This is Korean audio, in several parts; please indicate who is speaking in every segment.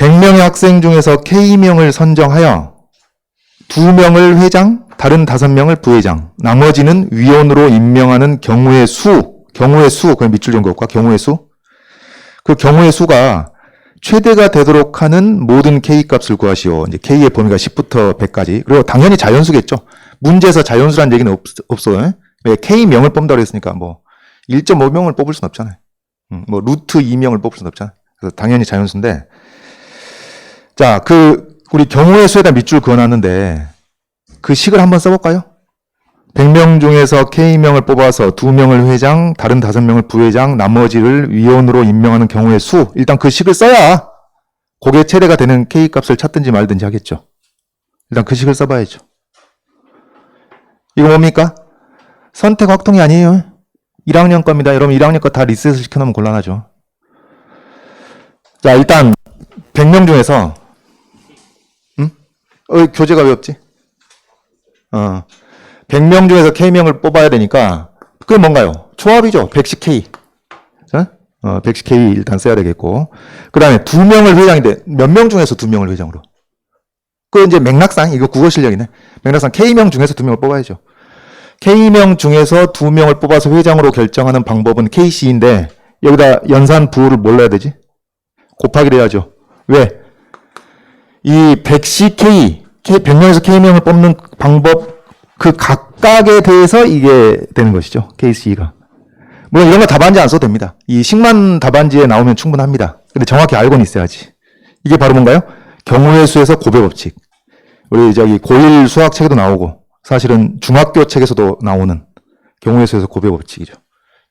Speaker 1: 100명의 학생 중에서 K명을 선정하여 2명을 회장, 다른 5명을 부회장, 나머지는 위원으로 임명하는 경우의 수, 경우의 수, 그 밑줄 준 것과 경우의 수, 그 경우의 수가 최대가 되도록 하는 모든 K 값을 구하시오. 이제 K의 범위가 10부터 100까지. 그리고 당연히 자연수겠죠. 문제에서 자연수라는 얘기는 없, 없어요. 왜 K명을 뽑는다고 그랬으니까 뭐 1.5명을 뽑을 순 없잖아요. 음, 뭐 루트 2명을 뽑을 순 없잖아요. 그래서 당연히 자연수인데 자, 그 우리 경우의 수에다 밑줄 그어놨는데 그 식을 한번 써볼까요? 100명 중에서 K명을 뽑아서 2명을 회장, 다른 5명을 부회장, 나머지를 위원으로 임명하는 경우의 수. 일단 그 식을 써야 그게 최대가 되는 K 값을 찾든지 말든지 하겠죠. 일단 그 식을 써봐야죠. 이거 뭡니까? 선택 확통이 아니에요. 1학년 겁니다. 여러분 1학년 거 다 리셋을 시켜놓으면 곤란하죠. 자, 일단 100명 중에서 응? 어, 교재가 왜 없지? 어. 100명 중에서 K명을 뽑아야 되니까 그게 뭔가요? 조합이죠. 110K. 어? 어, 110K 일단 써야 되겠고. 그 다음에 두 명을 회장인데 몇 명 중에서 두 명을 회장으로? 그 이제 맥락상 이거 국어 실력이네. 맥락상 K명 중에서 두 명을 뽑아야죠. K명 중에서 두 명을 뽑아서 회장으로 결정하는 방법은 KC인데 여기다 연산 부호를 몰라야 되지? 곱하기를 해야죠. 왜? 이 110K, K 100명에서 K명을 뽑는 방법 그 각각에 대해서 이게 되는 것이죠. KC가. 물론 이런 거 답안지 안 써도 됩니다. 이 식만 답안지에 나오면 충분합니다. 근데 정확히 알고는 있어야지. 이게 바로 뭔가요? 경우의 수에서 고배 법칙. 우리 저기 고1 수학 책에도 나오고 사실은 중학교 책에서도 나오는 경우의 수에서 고배 법칙이죠.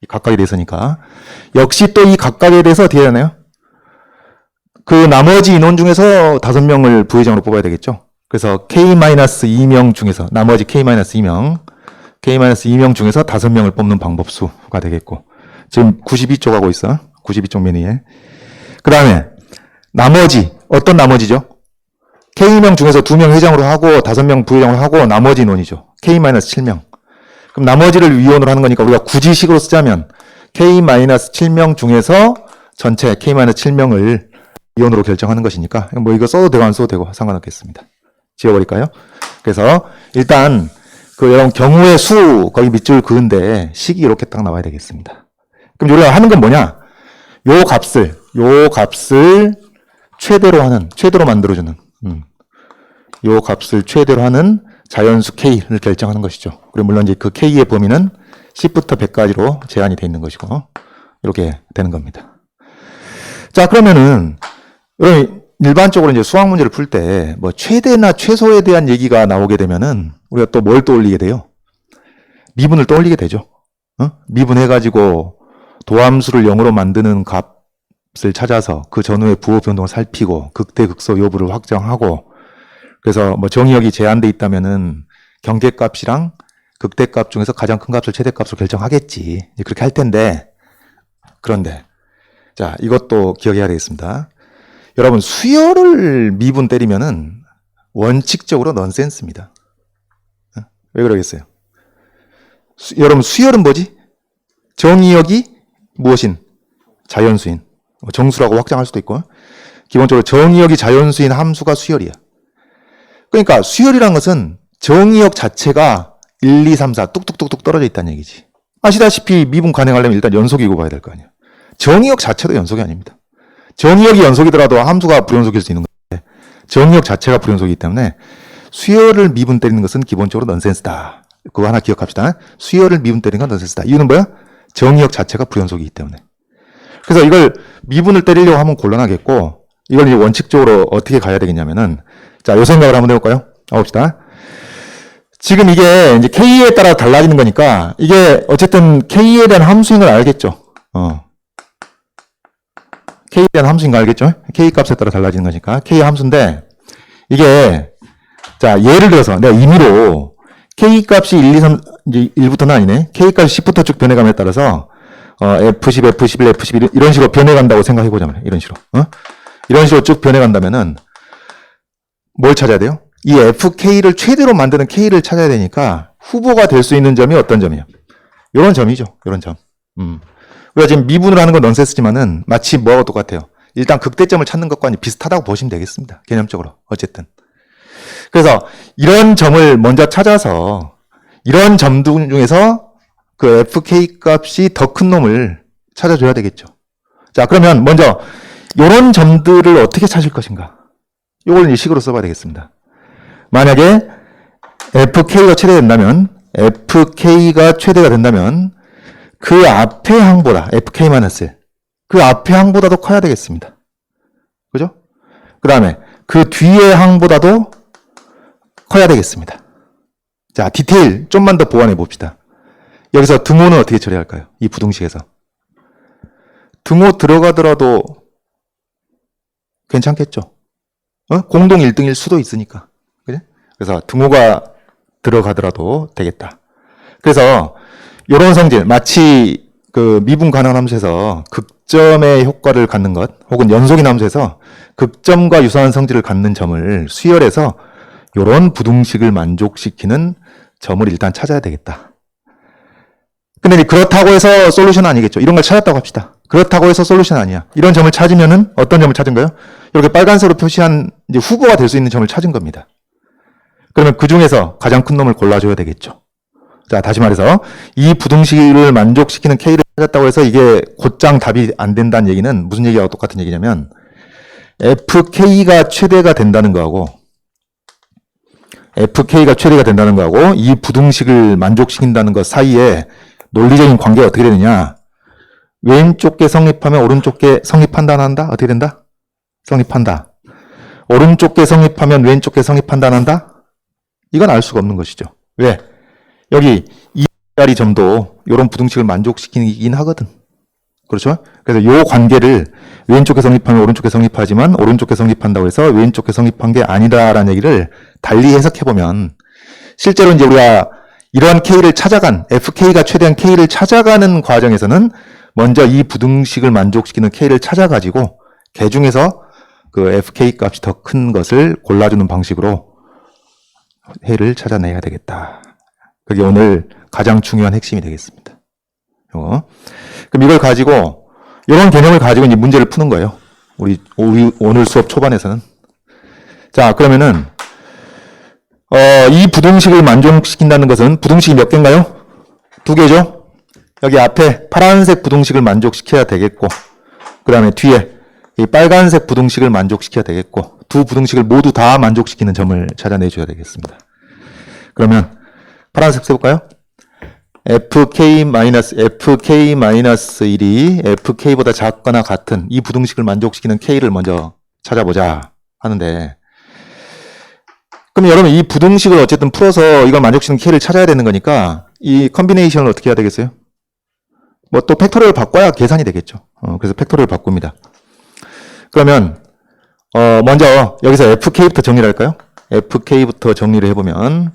Speaker 1: 이 각각에 대해서니까. 역시 또 이 각각에 대해서 어떻게 해야 하나요? 그 나머지 인원 중에서 다섯 명을 부회장으로 뽑아야 되겠죠. 그래서 K-2명 중에서 나머지 K-2명 K-2명 중에서 다섯 명을 뽑는 방법 수가 되겠고 지금 92쪽 하고 있어. 92쪽 메뉴에. 그 다음에 나머지 어떤 나머지죠? K명 중에서 두 명 회장으로 하고 다섯 명 부회장으로 하고 나머지 인원이죠. K-7명. 그럼 나머지를 위원으로 하는 거니까 우리가 굳이 식으로 쓰자면 K-7명 중에서 전체 K-7명을 위원으로 결정하는 것이니까 뭐 이거 써도 되고 안 써도 되고 상관없겠습니다. 지워버릴까요? 그래서 일단 그 여러분 경우의 수 거기 밑줄 그은데 식이 이렇게 딱 나와야 되겠습니다. 그럼 우리가 하는 건 뭐냐? 요 값을 요 값을 최대로 하는 최대로 만들어주는 음. 요 값을 최대로 하는 자연수 K를 결정하는 것이죠. 그리고 물론 이제 그 K의 범위는 10부터 100까지로 제한이 되어 있는 것이고 이렇게 되는 겁니다. 자 그러면은 여러분 일반적으로 이제 수학 문제를 풀 때 뭐 최대나 최소에 대한 얘기가 나오게 되면은 우리가 또 뭘 떠올리게 돼요? 미분을 떠올리게 되죠. 어? 미분해가지고 도함수를 0으로 만드는 값을 찾아서 그 전후의 부호 변동을 살피고 극대 극소 여부를 확정하고 그래서 뭐 정의역이 제한돼 있다면은 경계값이랑 극대값 중에서 가장 큰 값을 최대값으로 결정하겠지. 그렇게 할 텐데 그런데 자 이것도 기억해야 되겠습니다. 여러분 수열을 미분 때리면은 원칙적으로 넌센스입니다. 어? 왜 그러겠어요? 수- 여러분 수열은 뭐지? 정의역이 무엇인? 자연수인. 뭐 정수라고 확장할 수도 있고 기본적으로 정의역이 자연수인 함수가 수열이야. 그러니까 수열이란 것은 정의역 자체가 1, 2, 3, 4 뚝뚝뚝뚝 떨어져 있다는 얘기지. 아시다시피 미분 가능하려면 일단 연속이고 봐야 될 거 아니야. 정의역 자체도 연속이 아닙니다. 정의역이 연속이더라도 함수가 불연속일 수 있는 건데 정의역 자체가 불연속이기 때문에 수열을 미분 때리는 것은 기본적으로 넌센스다. 그거 하나 기억합시다. 수열을 미분 때리는 건 넌센스다. 이유는 뭐야? 정의역 자체가 불연속이기 때문에. 그래서 이걸 미분을 때리려고 하면 곤란하겠고 이걸 이제 원칙적으로 어떻게 가야 되겠냐면은 자, 요 생각을 한번 해볼까요? 가봅시다. 지금 이게 이제 K에 따라 달라지는 거니까 이게 어쨌든 K에 대한 함수인 걸 알겠죠? 어. K에 대한 함수인 거 알겠죠? K 값에 따라 달라지는 거니까. K 함수인데, 이게, 자, 예를 들어서 내가 임의로 K 값이 1, 2, 3, 이제 1부터는 아니네. K 값이 10부터 쭉 변해감에 따라서, 어, F10, F11, F11, 이런 식으로 변해간다고 생각해 보자 말이야. 이런 식으로. 어? 이런 식으로 쭉 변해간다면은, 뭘 찾아야 돼요? 이 FK를 최대로 만드는 K를 찾아야 되니까, 후보가 될 수 있는 점이 어떤 점이에요? 요런 점이죠. 요런 점. 음. 우리가 지금 미분을 하는 건 넌센스지만은 마치 뭐하고 똑같아요. 일단 극대점을 찾는 것과 비슷하다고 보시면 되겠습니다. 개념적으로. 어쨌든. 그래서 이런 점을 먼저 찾아서 이런 점 중에서 그 fk 값이 더 큰 놈을 찾아줘야 되겠죠. 자, 그러면 먼저 이런 점들을 어떻게 찾을 것인가? 이걸 식으로 써봐야 되겠습니다. 만약에 fk가 최대된다면 fk가 최대가 된다면 그 앞의 항보다 fk-1 그 앞의 항보다도 커야 되겠습니다. 그죠? 그 다음에 그 뒤의 항보다도 커야 되겠습니다. 자, 디테일 좀만 더 보완해 봅시다. 여기서 등호는 어떻게 처리할까요? 이 부등식에서. 등호 들어가더라도 괜찮겠죠? 어? 공동 1등일 수도 있으니까. 그래? 그래서 등호가 들어가더라도 되겠다. 그래서 이런 성질, 마치 그 미분 가능한 함수에서 극점의 효과를 갖는 것, 혹은 연속인 함수에서 극점과 유사한 성질을 갖는 점을 수열해서 이런 부등식을 만족시키는 점을 일단 찾아야 되겠다. 근데 그렇다고 해서 솔루션 아니겠죠. 이런 걸 찾았다고 합시다. 그렇다고 해서 솔루션 아니야. 이런 점을 찾으면은 어떤 점을 찾은 거예요? 이렇게 빨간색으로 표시한 후보가 될 수 있는 점을 찾은 겁니다. 그러면 그 중에서 가장 큰 놈을 골라줘야 되겠죠. 자, 다시 말해서 이 부등식을 만족시키는 K를 찾았다고 해서 이게 곧장 답이 안 된다는 얘기는 무슨 얘기하고 똑같은 얘기냐면 FK가 최대가 된다는 거하고 FK가 최대가 된다는 거하고 이 부등식을 만족시킨다는 것 사이에 논리적인 관계가 어떻게 되느냐 왼쪽 게 성립하면 오른쪽 게 성립한다는다 어떻게 된다? 성립한다. 오른쪽 게 성립하면 왼쪽 게 성립한다는다? 이건 알 수가 없는 것이죠. 왜? 여기 이 자리 점도 이런 부등식을 만족시키긴 하거든. 그렇죠? 그래서 요 관계를 왼쪽에 성립하면 오른쪽에 성립하지만 오른쪽에 성립한다고 해서 왼쪽에 성립한 게 아니다라는 얘기를 달리 해석해 보면 실제로 이제 우리가 이러한 K를 찾아간 FK가 최대한 K를 찾아가는 과정에서는 먼저 이 부등식을 만족시키는 K를 찾아가지고 개 중에서 그 FK 값이 더 큰 것을 골라주는 방식으로 해를 찾아내야 되겠다. 그게 오늘 가장 중요한 핵심이 되겠습니다. 요거. 그럼 이걸 가지고 이런 개념을 가지고 이제 문제를 푸는 거예요. 우리, 우리 오늘 수업 초반에서는 자 그러면은 어, 이 부등식을 만족시킨다는 것은 부등식이 몇 개인가요? 두 개죠. 여기 앞에 파란색 부등식을 만족시켜야 되겠고 그 다음에 뒤에 이 빨간색 부등식을 만족시켜야 되겠고 두 부등식을 모두 다 만족시키는 점을 찾아내줘야 되겠습니다. 그러면 파란색 써볼까요? fk-fk-1이 fk보다 작거나 같은 이 부등식을 만족시키는 k를 먼저 찾아보자 하는데 그럼 여러분 이 부등식을 어쨌든 풀어서 이걸 만족시키는 k를 찾아야 되는 거니까 이 컨비네이션을 어떻게 해야 되겠어요? 뭐 또 팩토리얼 바꿔야 계산이 되겠죠. 어, 그래서 팩토리얼 바꿉니다. 그러면 어, 먼저 여기서 fk부터 정리를 할까요? fk부터 정리를 해보면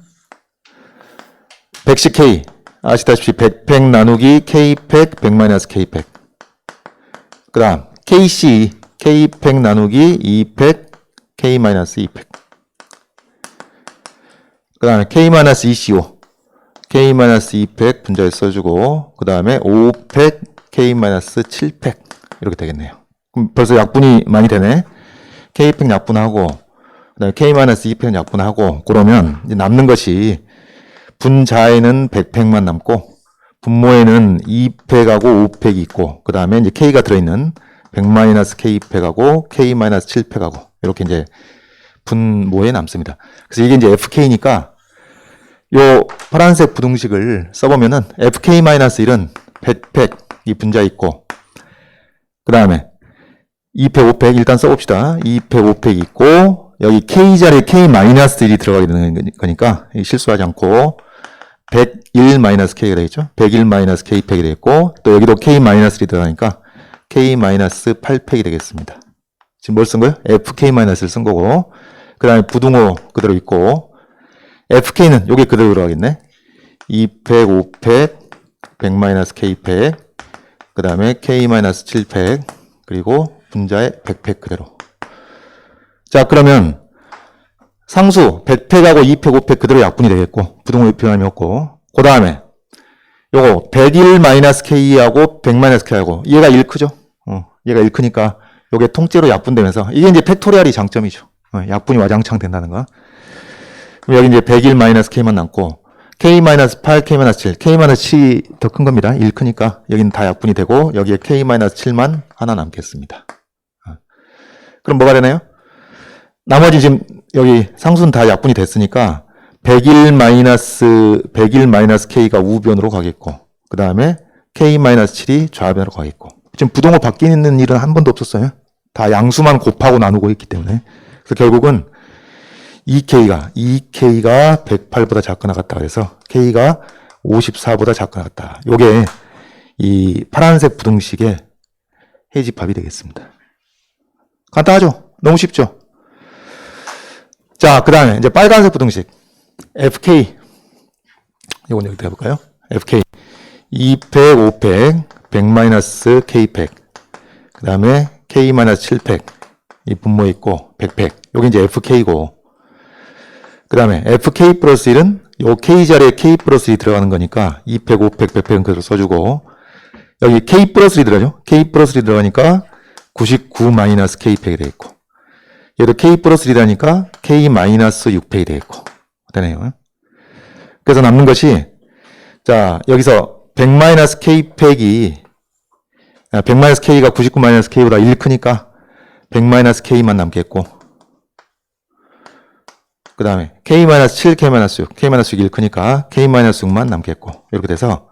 Speaker 1: 110k 아시다시피 100, 100 나누기 k팩 100 마이너스 k팩 그 다음 kc k팩 나누기 2팩 k 마이너스 2팩 그 다음에 k 마이너스 2co k 마이너스 2팩 분자에 써주고 그 다음에 5팩 k 마이너스 7팩 이렇게 되겠네요. 그럼 벌써 약분이 많이 되네. K팩 약분하고 그 다음에 k 마이너스 2팩 약분하고 그러면 남는 것이 분자에는 100팩만 남고 분모에는 2팩하고 5팩이 있고 그 다음에 이제 K가 들어있는 100-K팩하고 K-7팩하고 이렇게 이제 분모에 남습니다. 그래서 이게 이제 FK니까 요 파란색 부등식을 써보면은 FK-1은 100팩 이 분자 있고 그 다음에 2팩, 5팩 일단 써봅시다. 2팩, 5팩 있고 여기 K 자리에 K-1이 들어가게 되는 거니까 실수하지 않고 101-K가 되겠죠. 101-K팩이 되겠고 또 여기도 K-1이 들어가니까 K-8팩이 되겠습니다. 지금 뭘 쓴 거예요? FK-를 쓴 거고 그 다음에 부등호 그대로 있고 FK는 여기 그대로 들어가겠네. 2팩, 5팩, 100-K팩 그 다음에 K-7팩 그리고 분자의 100팩 그대로 자 그러면 상수 100팩하고 2팩, 5팩 그대로 약분이 되겠고 부등호 변함이 없고 그 다음에 요거 101-K하고 100-K하고 얘가 1 크죠? 어, 얘가 1 크니까 요게 통째로 약분되면서 이게 이제 팩토리얼이 장점이죠. 어, 약분이 와장창 된다는 거. 그럼 여기 이제 101 마이너스 k만 남고 k 마이너스 8, k 마이너스 7, k 마이너스 7이 더 큰 겁니다. 1 크니까 여기는 다 약분이 되고 여기에 k 마이너스 7만 하나 남겠습니다. 어. 그럼 뭐가 되나요? 나머지 지금 여기 상수는 다 약분이 됐으니까 101 마이너스 101 마이너스 k가 우변으로 가겠고 그 다음에 k 마이너스 7이 좌변으로 가겠고 지금 부동호 바뀌는 일은 한 번도 없었어요. 다 양수만 곱하고 나누고 있기 때문에 그래서 결국은 2k가 2k가 108보다 작거나 같다 그래서 k가 54보다 작거나 같다. 요게 이 파란색 부등식의 해집합이 되겠습니다. 간단하죠? 너무 쉽죠? 자, 그 다음에 이제 빨간색 부등식. FK. 이건 여기다 해볼까요? FK. 2팩, 5팩, 100 마이너스 K팩. 그 다음에 K 마이너스 7팩. 이 분모 있고, 100팩. 여기 이제 FK고. 그 다음에 FK 플러스 1은 요 K 자리에 K 플러스 1이 들어가는 거니까 2팩, 5팩, 100팩은 그대로 써주고, 여기 K 플러스 1이 들어가죠? K 플러스 1이 들어가니까 99 마이너스 K팩이 되겠고, 얘도 K 플러스 1이라니까 K 마이너스 6팩이 되겠고. 되네요. 그래서 남는 것이, 자, 여기서 100 마이너스 K팩이, 100 마이너스 K가 99 마이너스 K보다 1 크니까 100 마이너스 K만 남겠고, 그 다음에 K 마이너스 7, K 마이너스 6, K 마이너스 6이 1 크니까 K 마이너스 6만 남겠고, 이렇게 돼서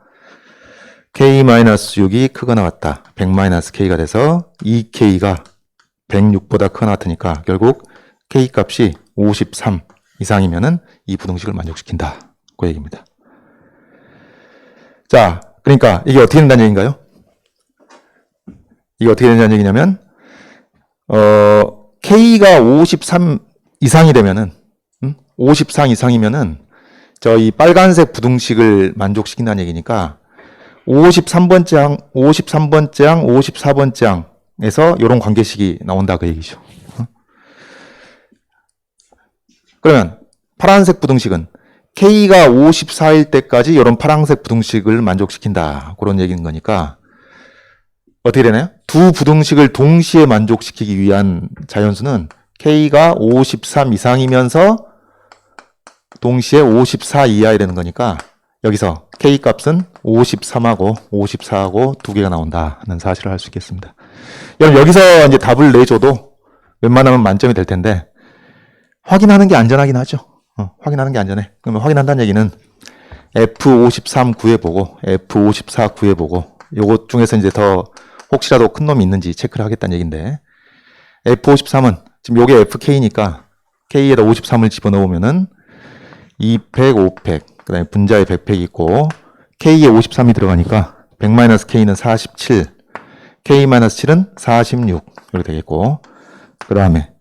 Speaker 1: K 마이너스 6이 크거나 같다. 100 마이너스 K가 돼서 2K가 106보다 크거나 같으니까 결국 K 값이 53 이상이면은 이 부등식을 만족시킨다. 그 얘기입니다. 자, 그러니까 이게 어떻게 된다는 얘기인가요? 이게 어떻게 된다는 얘기냐면, 어, K가 53 이상이 되면은, 음? 53 이상이면은, 저 이 빨간색 부등식을 만족시킨다는 얘기니까, 53번 장, 53번 장, 54번 장 에서 이런 관계식이 나온다 그 얘기죠. 어? 그러면 파란색 부등식은 K가 54일 때까지 이런 파란색 부등식을 만족시킨다. 그런 얘기인 거니까 어떻게 되나요? 두 부등식을 동시에 만족시키기 위한 자연수는 K가 53 이상이면서 동시에 54 이하이 되는 거니까 여기서 K 값은 53하고 54하고 두 개가 나온다는 사실을 알 수 있겠습니다. 여러분 여기서 이제 답을 내줘도 웬만하면 만점이 될 텐데 확인하는 게 안전하긴 하죠. 어, 확인하는 게 안전해. 그러면 확인한다는 얘기는 F53 구해보고 F54 구해보고 요것 중에서 이제 더 혹시라도 큰 놈이 있는지 체크를 하겠다는 얘기인데 F53은 지금 요게 FK니까 K에다 53을 집어넣으면은 2팩, 5팩, 그 다음에 분자에 100팩 있고 K에 53이 들어가니까 100-K는 47, K-7은 46 이렇게 되겠고 그 다음에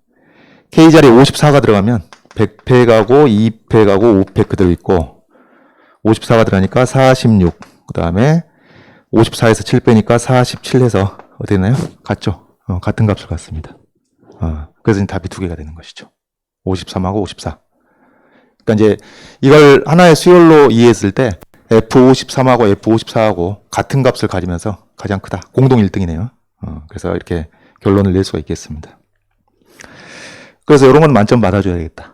Speaker 1: K 자리에 54가 들어가면 100팩하고 2팩하고 5팩 그대로 있고 54가 들어가니까 46. 그 다음에 54에서 7 빼니까 47 해서 어떻게 되나요? 같죠? 어, 같은 값을 갖습니다. 어, 그래서 답이 두 개가 되는 것이죠. 53하고 54. 그러니까 이제 이걸 하나의 수열로 이해했을 때 F53하고 F54하고 같은 값을 가지면서 가장 크다. 공동 1등이네요. 어, 그래서 이렇게 결론을 낼 수가 있겠습니다. 그래서 이런 건 만점 받아줘야겠다.